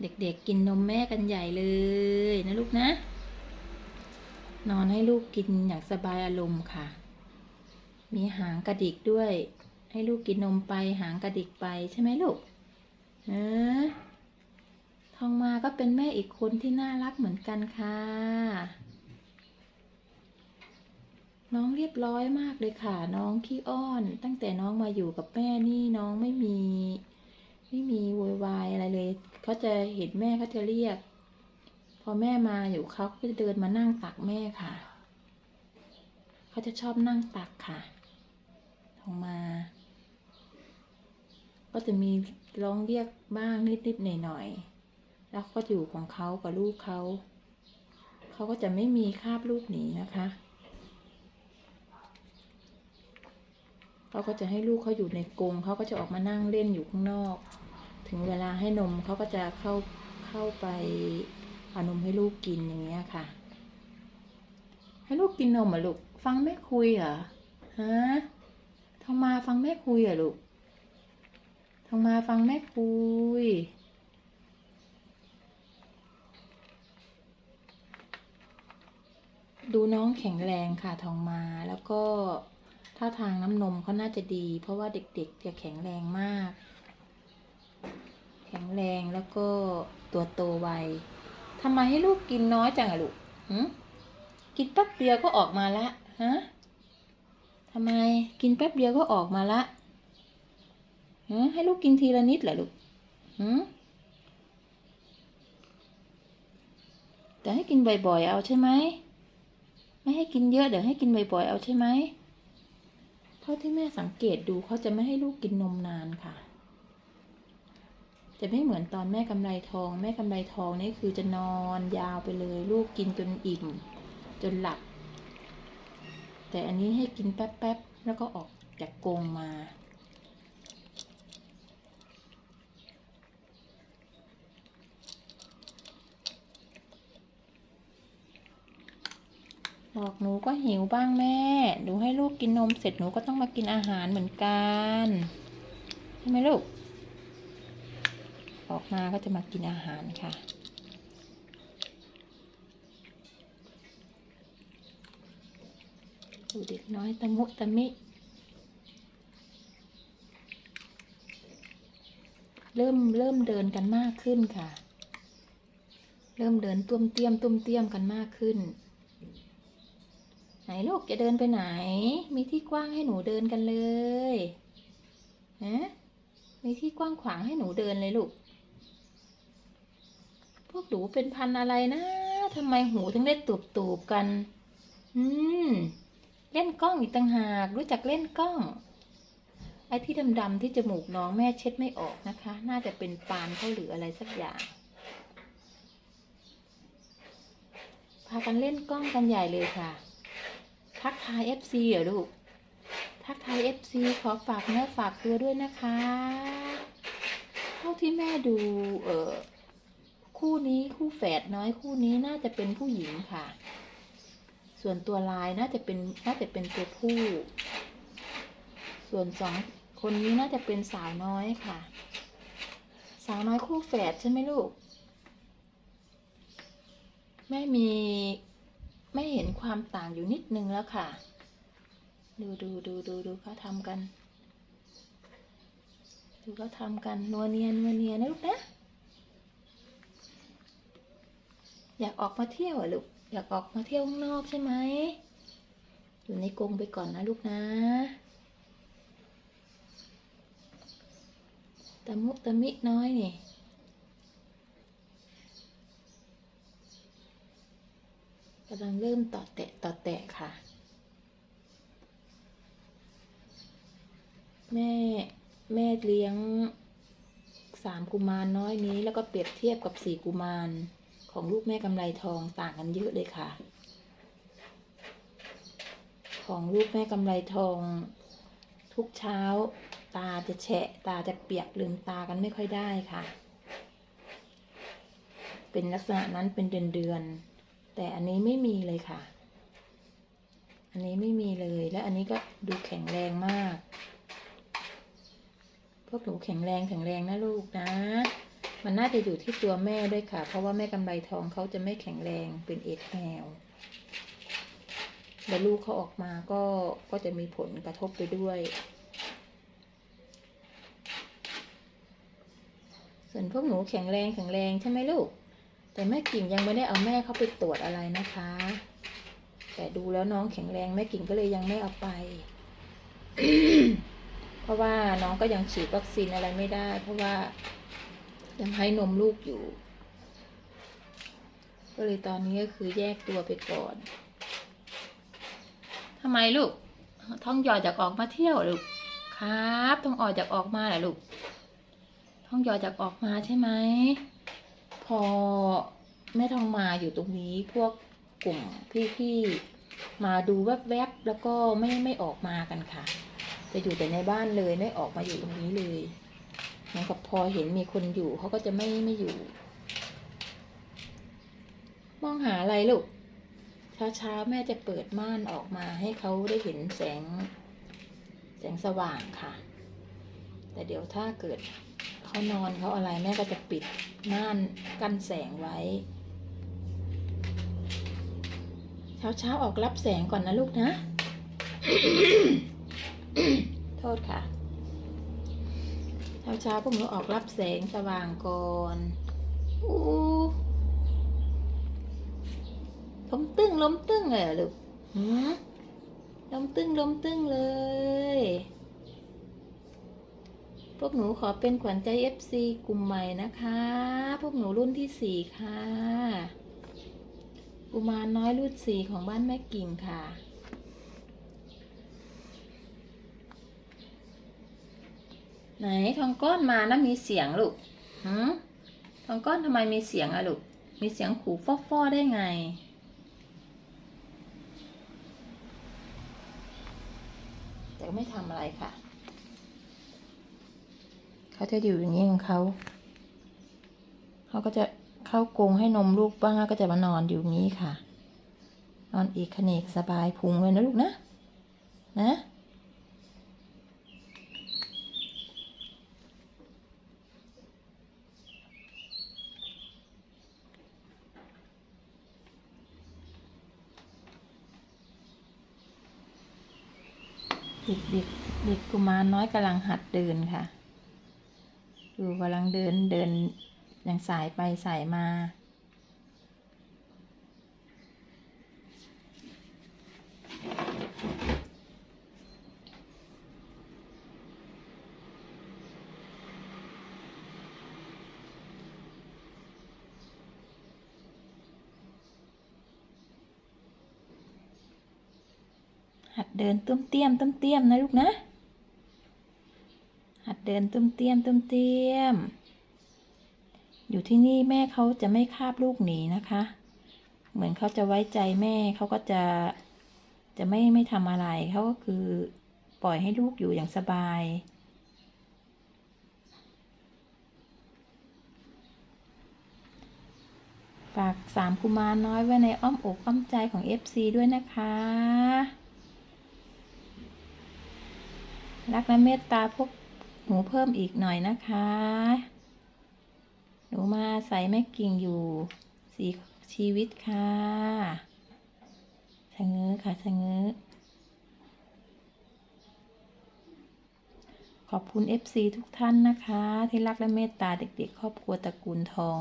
เด็กๆกินนมแม่กันใหญ่เลยนะลูกนะ นอนให้ลูกกินอย่างสบายอารมณ์ค่ะ มีหางกระดิกด้วย ให้ลูกกินนมไปหางกระดิกไปใช่ไหมลูกเออทองมาก็เป็นแม่อีกคนที่น่ารักเหมือนกันค่ะ น้องเรียบร้อยมากเลยค่ะ น้องขี้อ้อน ตั้งแต่น้องมาอยู่กับแม่นี่น้องไม่มี ไม่มีโวยวายอะไรเลยเขาจะเห็นแม่เขาจะเรียก พอแม่มาอยู่เขาก็จะเดินมานั่งตักแม่ค่ะเขาจะชอบนั่งตักค่ะทองมา ก็จะมีร้องเรียกบ้างนิดๆหน่อยๆแล้วก็อยู่ของเขากับลูกเขาเขาก็จะไม่มีคาบลูกหนีนะคะเขาก็จะให้ลูกเขาอยู่ในกรงเขาก็จะออกมานั่งเล่นอยู่ข้างนอก ถึงเวลาให้นมเขาก็จะเข้าเข้าไปเอานมให้ลูกกินอย่างเงี้ยค่ะ ให้ลูกกินนมเหรอลูกฟังแม่คุยเหรอฮะทองมาฟังแม่คุยเหรอลูกทองมาฟังแม่คุยดูน้องแข็งแรงค่ะทองมาแล้วก็ท่าทางน้ำนมเขาน่าจะดี เพราะว่าเด็กๆจะแข็งแรงมาก แข็งแรงแล้วก็ตัวโตไวทำไมให้ลูกกินน้อยจังอะลูกหืมกินแป๊บเดียวก็ออกมาละฮะทำไมกินแป๊บเดียวก็ออกมาละฮะให้ลูกกินทีละนิดเหรอลูกหืมแต่ให้กินบ่อยๆเอาใช่ไหมไม่ให้กินเยอะเดี๋ยวให้กินบ่อยๆเอาใช่ไหมเท่าที่แม่สังเกตดูเขาจะไม่ให้ลูกกินนมนานค่ะ จะไม่เหมือนตอนแม่กำไรทอง แม่กำไรทองนี่คือจะนอนยาวไปเลย ลูกกินจนอิ่ม จนหลับ แต่อันนี้ให้กินแป๊บๆแล้วก็ออกจากกรงมาบอกหนูก็หิวบ้างแม่หนูให้ลูกกินนมเสร็จหนูก็ต้องมากินอาหารเหมือนกัน ใช่ไหมลูก ออกมาก็จะมากินอาหารค่ะ ดูเด็กน้อยตะมุตะมิ เริ่มเริ่มเดินกันมากขึ้นค่ะ เริ่มเดินตุ้มเตี้ยมตุ้มเตี้ยมกันมากขึ้น ไหนลูกจะเดินไปไหน มีที่กว้างให้หนูเดินกันเลยฮะมีที่กว้างขวางให้หนูเดินเลยลูก พวกหนูเป็นพันอะไรนะทำไมหูถึงได้ตูบตูบๆกัน อืม เล่นกล้องอีกต่างหาก รู้จักเล่นกล้อง ไอ้ที่ดำๆที่จมูกน้องแม่เช็ดไม่ออกนะคะ น่าจะเป็นปานเขาหรืออะไรสักอย่าง พากันเล่นกล้องกันใหญ่เลยค่ะ ทักทาย FC เหรอลูก ทักทาย FC ขอฝากเนื้อฝากตัวด้วยนะคะ เท่าที่แม่ดู เออ คู่นี้คู่แฝดน้อยคู่นี้น่าจะเป็นผู้หญิงค่ะ ส่วนตัวลายน่าจะเป็นน่าจะเป็นตัวผู้ ส่วนสองคนนี้น่าจะเป็นสาวน้อยค่ะ สาวน้อยคู่แฝดใช่ไหมลูกแม่มีไม่เห็นความต่างอยู่นิดนึงแล้วค่ะ ดูดูดูดูดูเขาทำกัน ดูเขาทำกันนัวเนียนนัวเนียนนะลูกนะ อยากออกมาเที่ยวเหรอลูก อยากออกมาเที่ยวข้างนอกใช่ไหม อยู่ในกรงไปก่อนนะลูกนะตะมุตะมิน้อยนี่กำลังเริ่มต่อแตะต่อแตะค่ะ แม่แม่เลี้ยงสามกุมารน้อยนี้แล้วก็เปรียบเทียบกับสี่กุมาร ของลูกแม่กำไรทองต่างกันเยอะเลยค่ะ ของลูกแม่กำไรทอง ทุกเช้า ตาจะแฉะ ตาจะเปียกลืมตากันไม่ค่อยได้ค่ะ เป็นลักษณะนั้นเป็นเดือนเดือน แต่อันนี้ไม่มีเลยค่ะ อันนี้ไม่มีเลย และอันนี้ก็ดูแข็งแรงมาก พวกหนูแข็งแรงแข็งแรงนะลูกนะ มันน่าจะอยู่ที่ตัวแม่ด้วยค่ะ เพราะว่าแม่กำไรทองเขาจะไม่แข็งแรงเป็นเอดแมวแล้วลูกเขาออกมาก็ก็จะมีผลกระทบไปด้วย ส่วนพวกหนูแข็งแรงแข็งแรงใช่ไหมลูก แต่แม่กิ่งยังไม่ได้เอาแม่เขาไปตรวจอะไรนะคะ แต่ดูแล้วน้องแข็งแรงแม่กิ่งก็เลยยังไม่เอาไป เพราะว่าน้องก็ยังฉีดวัคซีนอะไรไม่ได้ เพราะว่า ยังให้นมลูกอยู่ ก็เลยตอนนี้ก็คือแยกตัวไปก่อนทำไมลูก ท้องหยอดจากออกมาเที่ยวลูกครับต้องออกจากออกมาเหรอลูก ท้องหยอดจากออกมาใช่ไหม พอแม่ทองมาอยู่ตรงนี้พวกกลุ่มพี่ๆมาดูแวบๆแล้วก็ไม่ไม่ออกมากันค่ะ จะอยู่แต่ในบ้านเลยไม่ออกมาอยู่ตรงนี้เลย เหมือนกับพอเห็นมีคนอยู่เขาก็จะไม่ไม่อยู่ มองหาอะไรลูกเช้าๆแม่จะเปิดม่านออกมาให้เขาได้เห็นแสง แสงสว่างค่ะ แต่เดี๋ยวถ้าเกิดเขานอนเขาอะไรแม่ก็จะปิดม่านกั้นแสงไว้ เช้าเช้าๆออกรับแสงก่อนนะลูกนะ โทษค่ะ เช้าเช้าๆพวกหนูออกรับแสงสว่างก่อนอู้ล้มตึ้งล้มตึ้งเลยเหรอลูกหืมล้มตึ้งล้มตึ้งเลย พวกหนูขอเป็นขวัญใจ FC กลุ่มใหม่นะคะ พวกหนูรุ่นที่สี่ค่ะ กุมารน้อยรุ่นสี่ของบ้านแม่กิ่งค่ะ ไหนทองก้อนมานะมีเสียงลูกหืมทองก้อนทำไมมีเสียงอะลูก มีเสียงขู่ฟ้อๆได้ไง แต่ก็ไม่ทำอะไรค่ะ เขาจะอยู่อย่างนี้ของเขา เขาก็จะเข้ากรงให้นมลูกบ้างแล้วก็จะมานอนอยู่อย่างนี้ค่ะ นอนอีกขเนกสบายพุงเลยนะลูกนะ นะ เด็กเด็กเด็กกุมารน้อยกำลังหัดเดินค่ะ ดูกำลังเดินเดินอย่างสายไปสายมา หัดเดินตุ้มเตี้ยมตุ้มเตี้ยมนะลูกนะ หัดเดินตุ้มเตี้ยมตุ้มเตี้ยม อยู่ที่นี่แม่เขาจะไม่คาบลูกหนีนะคะ เหมือนเขาจะไว้ใจแม่เขาก็จะจะไม่ไม่ทำอะไรเขาก็คือปล่อยให้ลูกอยู่อย่างสบายฝากสามกุมารน้อยไว้ในอ้อมอกอ้อมใจของ FC ด้วยนะคะ รักและเมตตาพวกหนูเพิ่มอีกหน่อยนะคะ หนูมาใส่แม่กิ่งอยู่สีชีวิตค่ะชะเง้อค่ะชะเง้อขอบคุณ FC ทุกท่านนะคะ ที่รักและเมตตาเด็กๆ ครอบครัวตระกูลทอง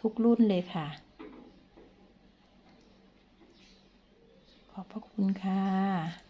ทุกรุ่นเลยค่ะ ขอบพระคุณค่ะ